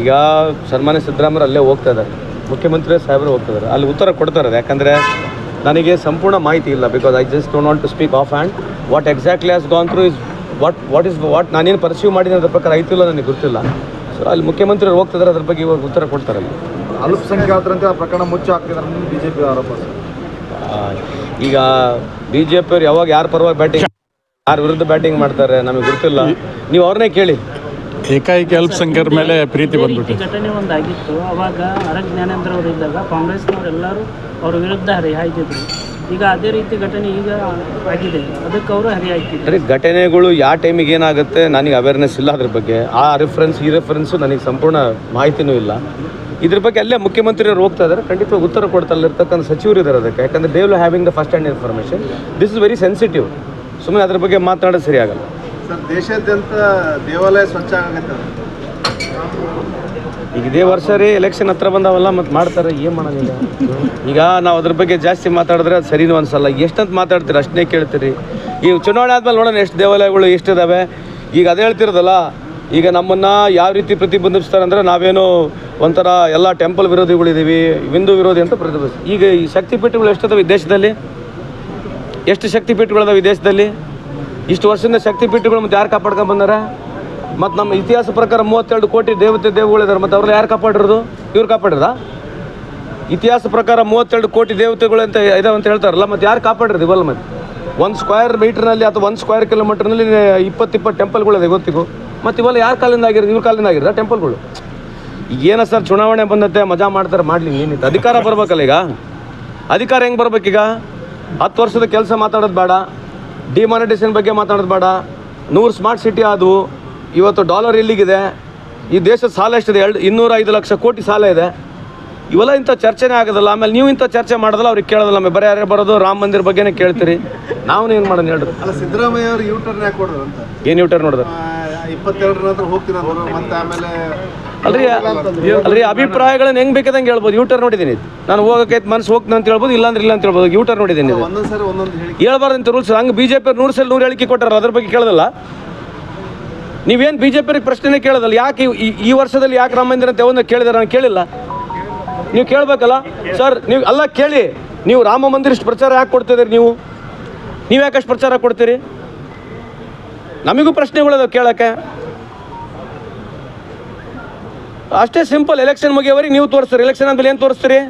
ಈಗ ಸನ್ಮಾನ್ಯ ಸಿದ್ದರಾಮಯ್ಯ ಅಲ್ಲೇ ಹೋಗ್ತಾ ಇದ್ದಾರೆ. ಮುಖ್ಯಮಂತ್ರಿ ಸಾಹೇಬರು ಹೋಗ್ತಾ ಇದ್ದಾರೆ. ಅಲ್ಲಿ ಉತ್ತರ ಕೊಡ್ತಾರೆ ಯಾಕಂದರೆ ನನಗೆ ಸಂಪೂರ್ಣ ಮಾಹಿತಿ ಇಲ್ಲ because I just don't want to speak of and what exactly as gone through is what what is what ನಾನೇನು ಪರ್ಸ್ಯೂ ಮಾಡಿದೆ ಅದ್ರ ಪ್ರಕಾರ ಐತಿಲ್ಲ ನನಗೆ ಗೊತ್ತಿಲ್ಲ. ಸೊ ಅಲ್ಲಿ ಮುಖ್ಯಮಂತ್ರಿ ಹೋಗ್ತಾ ಇದ್ದಾರೆ ಅದ್ರ ಬಗ್ಗೆ ಇವಾಗ ಉತ್ತರ ಕೊಡ್ತಾರೆ ಅಲ್ಲಿ ಅಲ್ಪಸಂಖ್ಯಾತರಂತೆ ಆ ಪ್ರಕರಣ ಮುಚ್ಚಿ ಹಾಕ್ತಿದ್ದಾರೆ ಬಿ ಆರೋಪ. ಪಿ ಆರೋಪ ಈಗ ಬಿ ಜೆ ಪಿಯವ್ರು ಯಾವಾಗ ಯಾರ ಪರವಾಗಿ ಬ್ಯಾಟಿಂಗ್ ಯಾರ ವಿರುದ್ಧ ಬ್ಯಾಟಿಂಗ್ ಮಾಡ್ತಾರೆ ನಮಗೆ ಗೊತ್ತಿಲ್ಲ. ನೀವು ಅವ್ರನ್ನೇ ಕೇಳಿ. ಏಕಾಏಕಿ ಅಲ್ಪಸಂಖ್ಯಾತರ ಮೇಲೆ ಪ್ರೀತಿ ಬಂದ್ಬಿಟ್ಟು. ಘಟನೆ ಒಂದಾಗಿತ್ತು. ಅವಾಗ ಅರಗ ಜ್ಞಾನೇಂದ್ರ ಅವರು ಇದ್ದಾಗ ಕಾಂಗ್ರೆಸ್ನವರೆಲ್ಲರೂ ಅವ್ರ ವಿರುದ್ಧ ಹರಿಹಾಯ್ತಿದ್ರು. ಈಗ ಅದೇ ರೀತಿ ಘಟನೆ ಈಗ ಆಗಿದೆ. ಅದಕ್ಕೆ ಅವರು ಹರಿಹಾಯ್ತಿದ್ರು. ಅದೇ ಘಟನೆಗಳು ಯಾವ ಟೈಮಿಗೆ ಏನಾಗುತ್ತೆ ನನಗೆ ಅವೇರ್ನೆಸ್ ಇಲ್ಲ ಅದ್ರ ಬಗ್ಗೆ. ಆ ರೆಫರೆನ್ಸ್ ಈ ರೆಫರೆನ್ಸು ನನಗೆ ಸಂಪೂರ್ಣ ಮಾಹಿತಿನೂ ಇಲ್ಲ. ಇದ್ರ ಬಗ್ಗೆ ಅಲ್ಲೇ ಮುಖ್ಯಮಂತ್ರಿಯವರು ಹೋಗ್ತಾ ಇದ್ದಾರೆ ಖಂಡಿತ ಉತ್ತರ ಕೊಡ್ತಾ ಇರ್ತಕ್ಕಂಥ ಸಚಿವರು ಇದ್ದಾರೆ ಅದಕ್ಕೆ. ಯಾಕಂದ್ರೆ they will having the first hand information this is very sensitive ಸುಮ್ಮನೆ ಅದ್ರ ಬಗ್ಗೆ ಮಾತನಾಡೋದು ಸರಿ ಆಗಲ್ಲ ಸರ್ ದೇಶಾದ್ಯಂತ ದೇವಾಲಯ ಸ್ವಚ್ಛ ಆಗತ್ತೆ ಈಗ ಇದೇ ವರ್ಷ ರೀ ಎಲೆಕ್ಷನ್ ಹತ್ರ ಬಂದಾವಲ್ಲ ಮತ್ತು ಮಾಡ್ತಾರೆ ಏನು ಮಾಡೋದಿಲ್ಲ. ಈಗ ನಾವು ಅದ್ರ ಬಗ್ಗೆ ಜಾಸ್ತಿ ಮಾತಾಡಿದ್ರೆ ಅದು ಸರಿನೂ ಅನ್ಸಲ್ಲ. ಎಷ್ಟಂತ ಮಾತಾಡ್ತೀರಿ ಅಷ್ಟನ್ನೇ ಕೇಳ್ತೀರಿ. ಈ ಚುನಾವಣೆ ಆದ್ಮೇಲೆ ನೋಡೋಣ ಎಷ್ಟು ದೇವಾಲಯಗಳು ಎಷ್ಟಿದಾವೆ. ಈಗ ಅದೇ ಹೇಳ್ತಿರೋದಲ್ಲ ಈಗ ನಮ್ಮನ್ನು ಯಾವ ರೀತಿ ಪ್ರತಿಬಂಧಿಸ್ತಾರೆ ಅಂದರೆ ನಾವೇನು ಒಂಥರ ಎಲ್ಲ ಟೆಂಪಲ್ ವಿರೋಧಿಗಳಿದ್ದೀವಿ ಹಿಂದೂ ವಿರೋಧಿ ಅಂತ ಪ್ರತಿಬಂಧಿಸ್ತೀವಿ ಈಗ ಈ ಶಕ್ತಿಪೀಠಗಳು ಎಷ್ಟಿದಾವೆ ಈ ದೇಶದಲ್ಲಿ? ಎಷ್ಟು ಶಕ್ತಿಪೀಠಗಳಿದಾವೆ ಈ ದೇಶದಲ್ಲಿ? ಇಷ್ಟು ವರ್ಷದಿಂದ ಶಕ್ತಿ ಪೀಠಗಳು ಮತ್ತೆ ಯಾರು ಕಾಪಾಡ್ಕೊಂಡು ಬಂದಾರ? ಮತ್ತು ನಮ್ಮ ಇತಿಹಾಸ ಪ್ರಕಾರ ಮೂವತ್ತೆರಡು ಕೋಟಿ ದೇವತೆ ದೇವಗಳಿದ್ದಾರೆ ಮತ್ತು ಅವ್ರನ್ನ ಯಾರು ಕಾಪಾಡಿರೋದು? ಇವ್ರು ಕಾಪಾಡಿರದ? ಇತಿಹಾಸ ಪ್ರಕಾರ ಮೂವತ್ತೆರಡು ಕೋಟಿ ದೇವತೆಗಳು ಅಂತ ಇದಾವೆ ಅಂತ ಹೇಳ್ತಾರಲ್ಲ, ಮತ್ತು ಯಾರು ಕಾಪಾಡಿರೋದು ಇವಲ್ಲ ಮತ್ತೆ? ಒಂದು ಸ್ಕ್ವೇರ್ ಮೀಟ್ರ್ನಲ್ಲಿ ಅಥವಾ ಒಂದು ಸ್ಕ್ವೇರ್ ಕಿಲೋಮೀಟ್ರ್ನಲ್ಲಿ ಇಪ್ಪತ್ತು ಇಪ್ಪತ್ತು ಟೆಂಪಲ್ಗಳಿದೆ ಗೊತ್ತಿಗೂ. ಮತ್ತು ಇವೆಲ್ಲ ಯಾರ ಕಾಲಿಂದ ಆಗಿರೋದು? ಇವ್ರ ಕಾಲಿಂದ ಆಗಿರೋದ ಟೆಂಪಲ್ಗಳು ಏನ ಸರ್ ಚುನಾವಣೆ ಬಂದತ್ತೆ ಮಜಾ ಮಾಡ್ತಾರೆ, ಮಾಡಲಿ ಏನಿತ್ತು? ಅಧಿಕಾರ ಬರ್ಬೇಕಲ್ಲ ಈಗ? ಅಧಿಕಾರ ಹೆಂಗೆ ಬರ್ಬೇಕೀಗ? ಹತ್ತು ವರ್ಷದ ಕೆಲಸ ಮಾತಾಡೋದು ಬೇಡ ಡಿಮಾನಿಟೇಷನ್ ಬಗ್ಗೆ ಮಾತಾಡೋದು ಬೇಡ, ನೂರು ಸ್ಮಾರ್ಟ್ ಸಿಟಿ ಆದವು, ಇವತ್ತು ಡಾಲರ್ ಇಲ್ಲಿಗಿದೆ, ಈ ದೇಶದ ಸಾಲ ಎಷ್ಟಿದೆ? ಎರಡು ಇನ್ನೂರ ಐದು ಲಕ್ಷ ಕೋಟಿ ಸಾಲ ಇದೆ. ಇವೆಲ್ಲ ಇಂಥ ಚರ್ಚೆನೇ ಆಗೋದಲ್ಲ. ಆಮೇಲೆ ನೀವು ಇಂಥ ಚರ್ಚೆ ಮಾಡೋದಲ್ಲ ಅವ್ರಿಗೆ ಕೇಳೋದಲ್ಲ. ಆಮೇಲೆ ಬರೀ ಯಾರೇ ಬರೋದು ರಾಮ ಮಂದಿರ ಬಗ್ಗೆನೇ ಕೇಳ್ತೀರಿ. ನಾವು ಏನು ಮಾಡೋಣ ಹೇಳ್ರಿ? ಅಲ್ಲ ಸಿದ್ದರಾಮಯ್ಯ ಅವರು ಯೂಟರ್ನ್ ಯಾಕೆ ಕೊಡೋದು ಅಂತ? ಏನು ಯೂಟರ್ ನೋಡಿದ್ರೆ ಇಪ್ಪತ್ತೆರಡರ ನಂತರ ಹೋಗ್ತಿರೋದು ಮತ್ತೆ ಆಮೇಲೆ ಅಲ್ರಿ ಅಲ್ರಿ ಅಭಿಪ್ರಾಯಗಳನ್ನ ಹೆಂಗ್ ಬೇಕಾದಂಗೆ ಹೇಳ್ಬೋದು. ಯೂಟರ್ ನೋಡಿದ್ದೀನಿ. ನಾನು ಹೋಗಕ್ಕೆ ಮನ್ಸು ಹೋಗ್ತೀನಿ ಅಂತ ಹೇಳ್ಬೋದು ಇಲ್ಲಾಂದ್ರೆ ಇಲ್ಲ ಅಂತ ಹೇಳ್ಬೋದು. ಯೂಟರ್ ನೋಡಿದ್ದೀನಿ. ಹೇಳ್ಬಾರ್ದು ಅಂತ ರೂಲ್ಸ್ ಹಂಗೆ ಬಿಜೆಪಿ ನೂರು ಸಲ ನೂರು ಹೇಳಿಕೆ ಕೊಟ್ಟಾರ ಅದ್ರ ಬಗ್ಗೆ ಕೇಳೋದಲ್ಲ. ನೀವೇನು ಬಿಜೆಪಿ ಪ್ರಶ್ನೆನೇ ಕೇಳೋದಲ್ಲ. ಯಾಕೆ ಈ ವರ್ಷದಲ್ಲಿ ಯಾಕೆ ರಾಮ ಮಂದಿರ ಅಂತ ಒಂದು ಕೇಳಿದಾರೆ ನಾನು ಕೇಳಿಲ್ಲ. ನೀವು ಕೇಳಬೇಕಲ್ಲ? ಸರ್ ನೀವು ಅಲ್ಲ ಕೇಳಿ. ನೀವು ರಾಮ ಮಂದಿರ ಇಷ್ಟು ಪ್ರಚಾರ ಯಾಕೆ ಕೊಡ್ತಿದ್ದೀರಿ ನೀವು? ನೀವು ಯಾಕೆ ಅಷ್ಟು ಪ್ರಚಾರ ಕೊಡ್ತೀರಿ? ನಮಗೂ ಪ್ರಶ್ನೆಗಳಿದಾವೆ ಕೇಳಕ್ಕೆ. ಅಷ್ಟೇ ಸಿಂಪಲ್ ಎಲೆಕ್ಷನ್ ಮುಗಿಯೋವರೆಗೆ ನೀವು ತೋರಿಸ್ತೀರಿ. ಎಲೆಕ್ಷನ್ ಆದ್ಮೇಲೆ ಏನು ತೋರಿಸ್ತೀರಿ?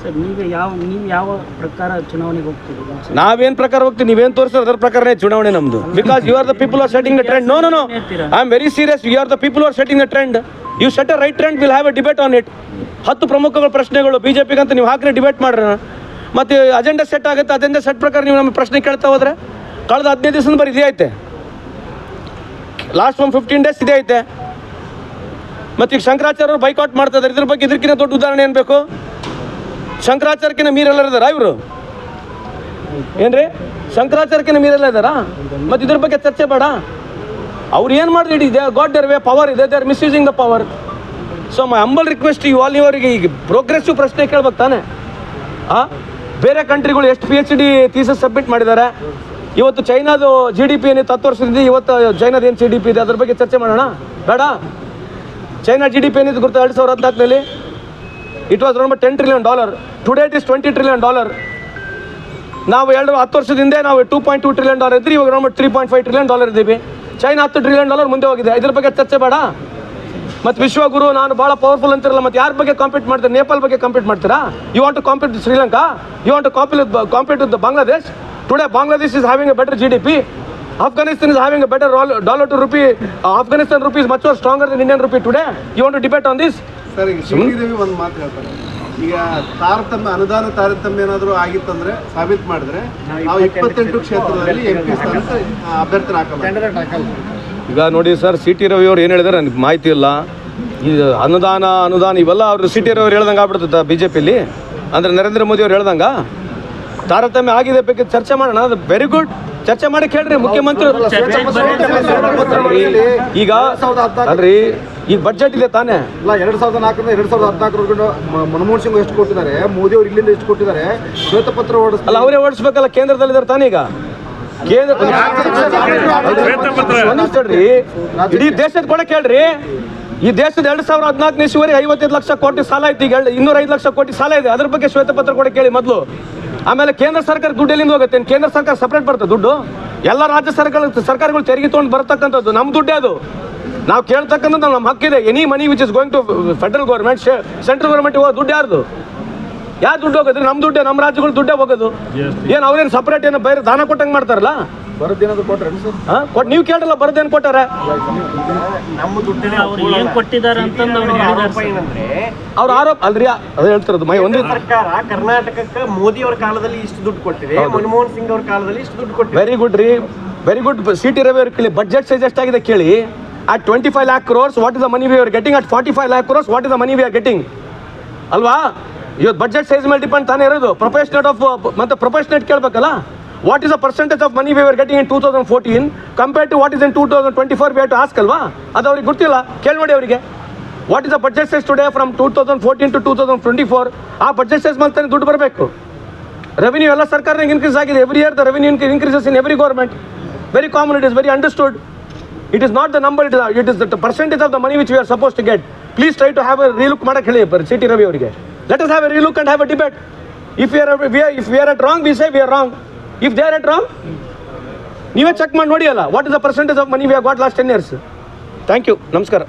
ಸರ್ ನೀವು ಯಾವ ನೀವು ಯಾವ ಪ್ರಕಾರ ಚುನಾವಣೆಗೆ ಹೋಗ್ತೀರಿ? ನಾವೇನ್ ಪ್ರಕಾರ ಹೋಗ್ತೀವಿ? ನೀವೇನ್ ತೋರಿಸ್ತೀರ? ಅದರ ಪ್ರಕಾರನೇ ಚುನಾವಣೆ ನಮ್ದು. Because you are the people are setting the trend no no no I am very serious you are the people are setting the trend you set a right trend will have a debate on it ಹತ್ತು ಪ್ರಮುಖ ಪ್ರಶ್ನೆಗಳು B J ಪಿಗಂತ ನೀವು ಹಾಕಿರಿ debate ಮಾಡ್ರಿ. ಮತ್ತೆ agenda set ಆಗುತ್ತೆ agenda set ಪ್ರಕಾರ ನೀವು ನಮ್ಮ ಪ್ರಶ್ನೆ ಕೇಳ್ತಾ ಹೋದ್ರೆ, ಕಳೆದ ಹದಿನೈದು ದಿವಸದ ಬರೀ ಇದೇ ಐತೆ. ಲಾಸ್ಟ್ ಒನ್ ಫಿಫ್ಟೀನ್ ಡೇಸ್ ಇದೇ ಐತೆ. ಮತ್ತೆ ಈಗ ಶಂಕರಾಚಾರ್ಯರು ಬೈಕೌಟ್ ಮಾಡ್ತಾ ಇದ್ದಾರೆ. ಇದ್ರ ಬಗ್ಗೆ ಇದಕ್ಕಿಂತ ದೊಡ್ಡ ಉದಾಹರಣೆ ಏನು ಬೇಕು? ಶಂಕರಾಚಾರ್ಯಕಿನ ಮೀರೆಲ್ಲ ಇದಾರ ಇವರು? ಏನ್ರಿ? ಶಂಕರಾಚಾರ್ಯಕಿನ ಮೀರೆಲ್ಲ ಇದಾರಾ? ಮತ್ತೆ ಇದ್ರ ಬಗ್ಗೆ ಚರ್ಚೆ ಬೇಡ. ಅವ್ರು ಏನು ಮಾಡಿದ್ರು ಇದೆ ಗಾಡ್ ದರ್ ವೇ ಪವರ್ ಇದೆ they are misusing the power so my humble request you all ಇವರಿಗೆ ಈಗ ಪ್ರೋಗ್ರೆಸಿವ್ ಪ್ರಶ್ನೆ ಕೇಳ್ಬೇಕು ತಾನೆ? ಹಾಂ ಬೇರೆ ಕಂಟ್ರಿಗಳು ಎಷ್ಟು P H D thesis submit ಮಾಡಿದ್ದಾರೆ? ಇವತ್ತು ಚೈನಾದು ಜಿ ಡಿ ಪಿ ಏನಿತ್ತು ಹತ್ತು ವರ್ಷದಿಂದ, ಇವತ್ತು ಚೈನಾದ ಏನು ಜಿ ಡಿ ಪಿ ಇದೆ? ಅದ್ರ ಬಗ್ಗೆ ಚರ್ಚೆ ಮಾಡೋಣ. ಬೇಡ. ಚೈನಾ ಜಿ ಡಿ ಪಿ ಏನಿತ್ತು ಗುರುತು ಎರಡು ಸಾವಿರದ ಹದಿನಾಲ್ಕನಲ್ಲಿ it was number ten trillion dollar today it is twenty trillion dollar ನಾವು ಎರಡು, ಹತ್ತು ವರ್ಷದಿಂದ ನಾವು two point two trillion dollar ಇದ್ರಿ ಇವಾಗ number three point five trillion dollar ಇದ್ದೀವಿ. ಚೈನಾ ಹತ್ತು ಟ್ರಿಲಿಯನ್ ಡಾಲರ್ ಮುಂದೆ ಹೋಗಿದೆ. ಇದ್ರ ಬಗ್ಗೆ ಚರ್ಚೆ ಬೇಡ. ಮತ್ತು ವಿಶ್ವಗುರು ನಾನು ಭಾಳ ಪವರ್ಫುಲ್ ಅಂತಿರಲ್ಲ ಮತ್ತೆ ಯಾರ ಬಗ್ಗೆ ಕಾಂಪೀಟ್ ಮಾಡ್ತೀರಾ? ನೇಪಾಲ್ ಬಗ್ಗೆ ಕಾಂಪೀಟ್ ಮಾಡ್ತೀರಾ? You want to compete Sri Lanka you want to compete compete with Bangladesh today Bangladesh is having a better G D P Afghanistan is having a better dollar to rupee Afghanistan rupees much stronger than Indian rupee today you want to debate on this ಸರಿ ಒಂದು ಮಾತು ಹೇಳ್ತಾರೆ. ಈಗ ತಾರತಮ್ಯ ಅನುದಾನ ತಾರತಮ್ಯ ಏನಾದರೂ ಆಗಿತ್ತಂದ್ರೆ ಸಾಬೀತು ಮಾಡಿದ್ರೆ ನಾವು ಇಪ್ಪತ್ತೆಂಟು ಕ್ಷೇತ್ರದಲ್ಲಿ ಎಂ ಪಿ ಸ್ಥಾನಕ್ಕೆ ಅಭ್ಯರ್ಥಿ ಹಾಕಲ್ಲ ಈಗ ನೋಡಿ ಸರ್ ಸಿ ಟಿ ರವಿ ಅವ್ರು ಏನು ಹೇಳಿದ್ರೆ ನನಗೆ ಮಾಹಿತಿ ಇಲ್ಲ. ಈ ಅನುದಾನ ಅನುದಾನ ಇವೆಲ್ಲ ಅವರು ಸಿ ಟಿ ರವಿ ಅವ್ರು ಹೇಳ್ದಂಗೆ ಆಗ್ಬಿಡ್ತದ ಬಿ ಜೆ ಪಿಲಿ ಅಂದರೆ ನರೇಂದ್ರ ಮೋದಿ ಅವ್ರು ಹೇಳ್ದಂಗೆ? ತಾರತಮ್ಯ ಆಗಿದೆ ಬಗ್ಗೆ ಚರ್ಚೆ ಮಾಡೋಣ ಅದು ವೆರಿ ಗುಡ್ ಚರ್ಚೆ ಮಾಡಿ ಕೇಳ್ರಿ ಮುಖ್ಯಮಂತ್ರಿ ಈಗ ಅಲ್ರಿ ಈಗ ಬಜೆಟ್ ಇದೆ ತಾನೇ? ಇಲ್ಲ ಎರಡ್ ಸಾವಿರದ ನಾಲ್ಕರಿಂದ ಎರಡ್ ಸಾವಿರದ ಹದಿನಾಲ್ಕರವರೆಗೂ ಮನಮೋಹನ್ ಸಿಂಗ್ ಎಷ್ಟು ಕೊಟ್ಟಿದ್ದಾರೆ ಮೋದಿ ಅವರು ಇಲ್ಲಿಂದ ಎಷ್ಟು ಕೊಟ್ಟಿದ್ದಾರೆ ಶ್ವೇತಪತ್ರ ಪತ್ರ ಅಲ್ಲ ಅವರೇ ಓಡಿಸ್ಬೇಕಲ್ಲ ಕೇಂದ್ರದಲ್ಲಿ ಇದ್ದಾರೆ ತಾನೇ ಈಗ? ಕೇಂದ್ರ ಇಡೀ ದೇಶದ ಕೊಡ ಕೇಳ್ರಿ. ಈ ದೇಶದ ಎರಡ್ ಸಾವಿರದ ಹದಿನಾಲ್ಕನೇ ಇಸುವರೆಗೆ ಐವತ್ತೈದು ಲಕ್ಷ ಕೋಟಿ ಸಾಲ ಐತಿ ಈಗ ಇನ್ನೂರ ಐದು ಲಕ್ಷ ಕೋಟಿ ಸಾಲ ಇದೆ. ಅದ್ರ ಬಗ್ಗೆ ಶ್ವೇತಪತ್ರ ಕೊಡ ಕೇಳಿ ಮೊದಲು. ಆಮೇಲೆ ಕೇಂದ್ರ ಸರ್ಕಾರ ದುಡ್ಡು ಎಲ್ಲಿಂದ ಹೋಗುತ್ತೆ? ಕೇಂದ್ರ ಸರ್ಕಾರ ಸಪ್ರೇಟ್ ಬರುತ್ತೆ ದುಡ್ಡು? ಎಲ್ಲ ರಾಜ್ಯ ಸರ್ಕಾರ ಸರ್ಕಾರಗಳು ತೆರಿಗೆ ತೊಗೊಂಡು ಬರ್ತಕ್ಕಂಥದ್ದು ನಮ್ಮ ದುಡ್ಡೇ ಅದು. ನಾವು ಕೇಳ್ತಕ್ಕಂಥದ್ದು ನಮ್ಮ ಹಕ್ಕಿದೆ any money which is going to federal government central government ಹೋಗೋ ದುಡ್ಡು ಯಾರ್ದು? ಯಾರು ದುಡ್ಡು ಹೋಗೋದ್ರೆ ನಮ್ಮ ದುಡ್ಡೇ ನಮ್ಮ ರಾಜ್ಯಗಳು ದುಡ್ಡೇ ಹೋಗೋದು. ಏನು ಅವ್ರೇನು ಸಪ್ರೇಟ್ ಏನೋ ಬೇರೆ ದಾನ ಕೊಟ್ಟಂಗೆ ಮಾಡ್ತಾರಲ್ಲ? ಬರೋದೇನಾದ್ರು ಕೊಟ್ರೆ ಹಾಂ ಕೊಟ್ಟು ನೀವು ಕೇಳಲ್ಲ ಬರೋದೇನು ಕೊಟ್ಟಾರೆ? ಅವ್ರು ಏನು ಕೊಟ್ಟಿದ್ದಾರೆ ಅಂತ ಅವ್ರು ಹೇಳಿದ್ದಾರೆ ಸರ್. ಅವ್ರ ಆರೋಪ ಅಲ್ರಿ ಅದೇ ಹೇಳ್ತಿರೋದು ಮೈ ಒಂದು ಸರ್ಕಾರ ಕರ್ನಾಟಕಕ್ಕೆ ಮೋದಿ ಅವರ ಕಾಲದಲ್ಲಿ ಇಷ್ಟು ದುಡ್ಡು ಕೊಟ್ಟಿದೆ ಮನಮೋಹನ್ ಸಿಂಗ್ ಅವ್ರ ಕಾಲದಲ್ಲಿ ಇಷ್ಟು ದುಡ್ಡು ಕೊಟ್ಟಿದೆ. ವೆರಿ ಗುಡ್ ರೀ. ವೆರಿ ಗುಡ್ ಸಿಟಿ ರವಿ ಅವ್ರು ಕೇಳಿ ಬಜೆಟ್ ಸೈಜ್ ಎಷ್ಟಾಗಿದೆ ಕೇಳಿ. At twenty five lakh crores what is the money we are getting at forty five lakh crores what is the money we are getting ಅಲ್ವಾ? ಇವತ್ತು budget size ಮೇಲೆ depend ತಾನೇ ಇರೋದು. Proportionate of ಮತ್ತೆ proportionate ಕೇಳಬೇಕಲ್ಲ? What is a percentage of money we are getting in two thousand fourteen compare to what is in two thousand twenty four we to ask ಅಲ್ವಾ? ಅದು ಅವ್ರಿಗೆ ಗೊತ್ತಿಲ್ಲ. ಕೇಳಿ ನೋಡಿ ಅವರಿಗೆ. What is a budget today from two thousand fourteen to two thousand twenty four ಆ budget ತಾನೇ ದುಡ್ಡು ಬರಬೇಕು. ರೆವಿನ್ಯೂ ಎಲ್ಲ ಸರ್ಕಾರನಿಗೆ ಇನ್ಕ್ರೀಸ್ ಆಗಿದೆ. Every year the revenue increases in every government very common it is very understood it is not the number it it is the percentage of the money which we are suppose to get please try to have a relook ಮಾಡಕ್ಕೆ ಹೇಳಿ C T Ravi ಅವರಿಗೆ. Let us have a relook and have a debate if you are if we are at wrong we say we are wrong if they are at wrong ನೀವೇ check ಮಾಡಿ ನೋಡಿ ಅಲ್ಲ what is the percentage of money we got last ten years thank you ನಮಸ್ಕಾರ.